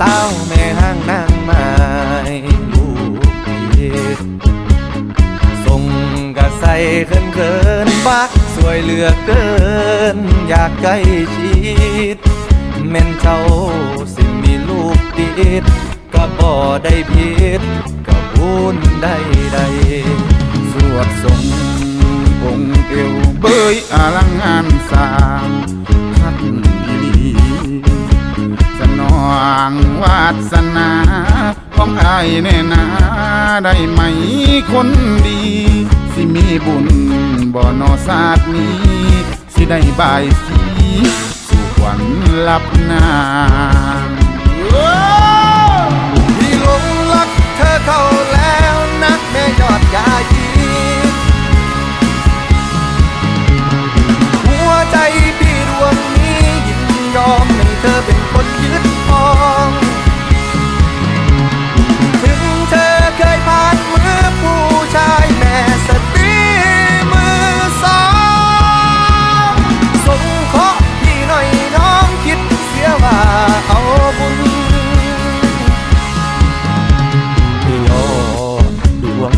สาวแม่ห้างนางไม้ลูกเีส่งกระใสเขินเขินบักสวยเหลือเกิน อยากใกล้ชิดแม่นเจ้าสิมีลูกติดก็บ่ได้ผิดก็บุญได้ใดสวดสงองค์เอวเบยอลังงานสาม วาสนาของอายแน่นาได้ไหมคนดี สิมีบุญบ่นอศาสตร์นี้ สิได้บายสีสู่ขวัญลับนางที่หลงรักเธอเข้าแล้วนักแม่ยอดยายีหัวใจพี่ดวงนี้ยินยอมให้เธอเป็นคนยึดครอง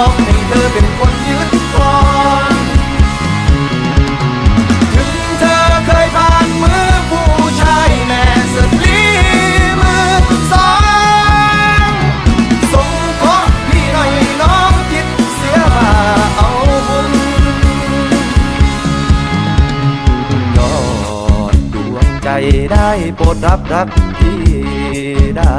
อมให้เธอเป็นคนยึดครองถึงเธอเคยผ่านมือผู้ชายแม่สตรีมือสองสงเคราะห์พี่หน่อยน้องคิดเสียว่าเอาบุญยอดดวงใจได้โปรดรับรักพี่ได้